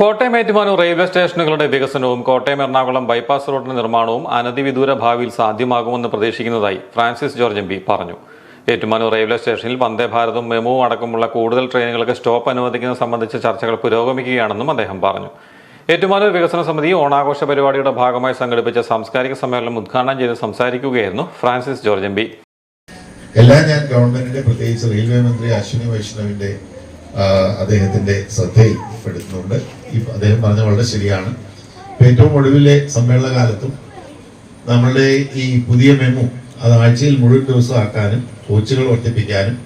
Kottayam Ettumanoor railway സ്റ്റേഷനുകളുടെ വികസനവും Kottayam Ernakulam bypass റോഡിന്റെ നിർമ്മാണവും അനധിവിദൂര ഭാവിയിൽ സാധ്യമാകുമെന്ന് പ്രതീക്ഷിക്കുന്നതായി ഫ്രാൻസിസ് ജോർജ് എം പറഞ്ഞു. ഏറ്റുമാനൂർ റെയിൽവേ സ്റ്റേഷനിൽ വന്ദേ ഭാരതും മെമുവും അടക്കമുള്ള കൂടുതൽ ട്രെയിനുകൾക്ക് സ്റ്റോപ്പ് അനുവദിക്കുന്നത് സംബന്ധിച്ച ചർച്ചകൾ പുരോഗമിക്കുകയാണെന്നും അദ്ദേഹം പറഞ്ഞു. ഏറ്റുമാനൂർ വികസന സമിതി ഓണാഘോഷ പരിപാടിയുടെ ഭാഗമായി സംഘടിപ്പിച്ച സാംസ്കാരിക സമ്മേളനം ഉദ്ഘാടനം ചെയ്ത് സംസാരിക്കുകയായിരുന്നു ഫ്രാൻസിസ് ജോർജ് എം എല്ലാം ഞാൻ ഗവൺമെന്റിന്റെ പ്രത്യേകിച്ച് റെയിൽവേ മന്ത്രി അശ്വിനി വൈഷ്ണവിന്റെ അദ്ദേഹത്തിന്റെ ശ്രദ്ധയിൽ പെടുത്തുന്നുണ്ട്. ഈ അദ്ദേഹം പറഞ്ഞ വളരെ ശരിയാണ്. ഏറ്റവും ഒടുവിലെ സമ്മേളന കാലത്തും നമ്മളുടെ ഈ പുതിയ മെമു അത് ആഴ്ചയിൽ മുഴുവൻ ദിവസം ആക്കാനും കോച്ചുകൾ വർദ്ധിപ്പിക്കാനും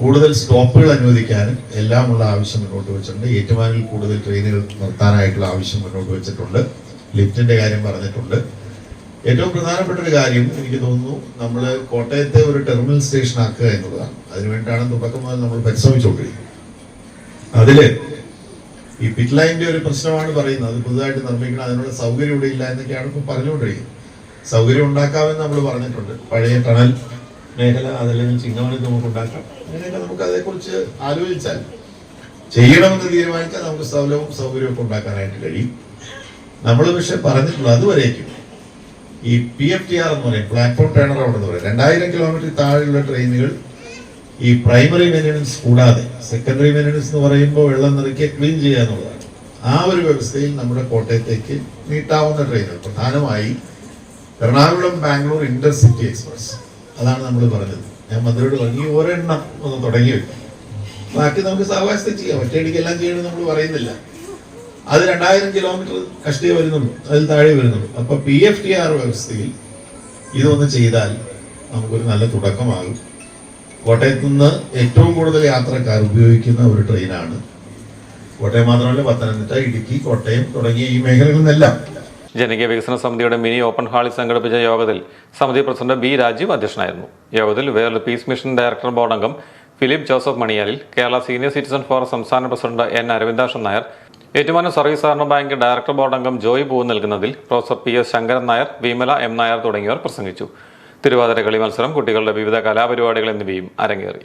കൂടുതൽ സ്റ്റോപ്പുകൾ അനുവദിക്കാനും എല്ലാമുള്ള ആവശ്യം മുന്നോട്ട് വെച്ചിട്ടുണ്ട്. ഏറ്റുമാനിൽ കൂടുതൽ ട്രെയിനുകൾ നിർത്താനായിട്ടുള്ള ആവശ്യം മുന്നോട്ട് വെച്ചിട്ടുണ്ട്. ലിഫ്റ്റിന്റെ കാര്യം പറഞ്ഞിട്ടുണ്ട്. ഏറ്റവും പ്രധാനപ്പെട്ട ഒരു കാര്യം എനിക്ക് തോന്നുന്നു നമ്മൾ കോട്ടയത്തെ ഒരു ടെർമിനൽ സ്റ്റേഷൻ ആക്കുക എന്നുള്ളതാണ് അതിനുവേണ്ടിയാണ് തുടക്കം മുതൽ നമ്മൾ പരിശ്രമിച്ചുകൊണ്ടിരിക്കുന്നത്. അതിൽ ഈ പിറ്റ് ലൈനിന്റെ ഒരു പ്രശ്നമാണ് പറയുന്നത്. അത് പുതുതായിട്ട് നിർമ്മിക്കണം. അതിനുള്ള സൗകര്യം ഇവിടെ ഇല്ല എന്നൊക്കെയാണ് ഇപ്പോൾ പറഞ്ഞുകൊണ്ടിരിക്കുന്നത്. സൗകര്യം ഉണ്ടാക്കാമെന്ന് നമ്മൾ പറഞ്ഞിട്ടുണ്ട്. പഴയ ടണൽ മേഖല അതല്ലെങ്കിൽ ചിങ്ങവനത്ത് നമുക്ക് ഉണ്ടാക്കാം. അങ്ങനെയൊക്കെ നമുക്ക് അതേക്കുറിച്ച് ആലോചിച്ചാൽ ചെയ്യണമെന്ന് തീരുമാനിച്ചാൽ നമുക്ക് സ്ഥലവും സൗകര്യവും ഒക്കെ ഉണ്ടാക്കാനായിട്ട് കഴിയും. നമ്മൾ പക്ഷെ പറഞ്ഞിട്ടുള്ളത് അതുവരേക്കും ഈ പി എഫ് ടി ആർ എന്ന് പറയും പ്ലാറ്റ്ഫോം ടേണർ എന്ന് പറയും. രണ്ടായിരം കിലോമീറ്റർ താഴെയുള്ള ട്രെയിനുകൾ ഈ പ്രൈമറി മെയിന്റനൻസ് കൂടാതെ സെക്കൻഡറി മെയിന്റനൻസ് എന്ന് പറയുമ്പോൾ വെള്ളം നിറയ്ക്ക് ക്ലീൻ ചെയ്യുക എന്നുള്ളതാണ്. ആ ഒരു വ്യവസ്ഥയിൽ നമ്മുടെ കോട്ടയത്തേക്ക് നീട്ടാവുന്ന ട്രെയിനുകൾ പ്രധാനമായി എറണാകുളം ബാംഗ്ലൂർ ഇന്റർസിറ്റി എക്സ്പ്രസ് അതാണ് നമ്മൾ പറഞ്ഞത്. ഞാൻ മന്ത്രിയോട് പറഞ്ഞു ഒരെണ്ണം ഒന്ന് തുടങ്ങി വെക്കും ബാക്കി നമുക്ക് സാവകാശത്തെ ചെയ്യാം. ഒറ്റയടിക്ക് എല്ലാം ചെയ്യണമെന്ന് നമ്മൾ പറയുന്നില്ല. അത് രണ്ടായിരം കിലോമീറ്റർ കഷ്ടി വരുന്നുള്ളൂ. അതിൽ താഴെ വരുന്നുള്ളൂ. അപ്പൊ പി എഫ് ടി ആർ വ്യവസ്ഥയിൽ ഇതൊന്ന് ചെയ്താൽ നമുക്കൊരു നല്ല തുടക്കമാകും. കോട്ടയത്ത് നിന്ന് ഏറ്റവും കൂടുതൽ യാത്രക്കാർ ഉപയോഗിക്കുന്ന ഒരു ട്രെയിനാണ്. കോട്ടയം മാത്രമല്ല പത്തനംതിട്ട ഇടുക്കി കോട്ടയം തുടങ്ങിയ ഈ മേഖലകളിൽ നിന്നെല്ലാം. ജനകീയ വികസന സമിതിയുടെ മിനി ഓപ്പൺ ഹാളിൽ സംഘടിപ്പിച്ച യോഗത്തിൽ സമിതി പ്രസിഡന്റ് ബി രാജീവ് അധ്യക്ഷനായിരുന്നു. യോഗത്തിൽ world peace mission director board അംഗം Philip Joseph Maniyalil Kerala senior citizen forum സംസ്ഥാന president N Aravindakshan Nair Ettumanoor service സഹകരണ ബാങ്ക് ഡയറക്ടർ ബോർഡ് അംഗം ജോയ് പൂവ് നൽകുന്നതിൽ professor P S Sankaran Nair Vimala M Nair തുടങ്ങിയവർ പ്രസംഗിച്ചു. തിരുവാതിര കളി മത്സരം കുട്ടികളുടെ വിവിധ കലാപരിപാടികൾ എന്നിവയും അരങ്ങേറി.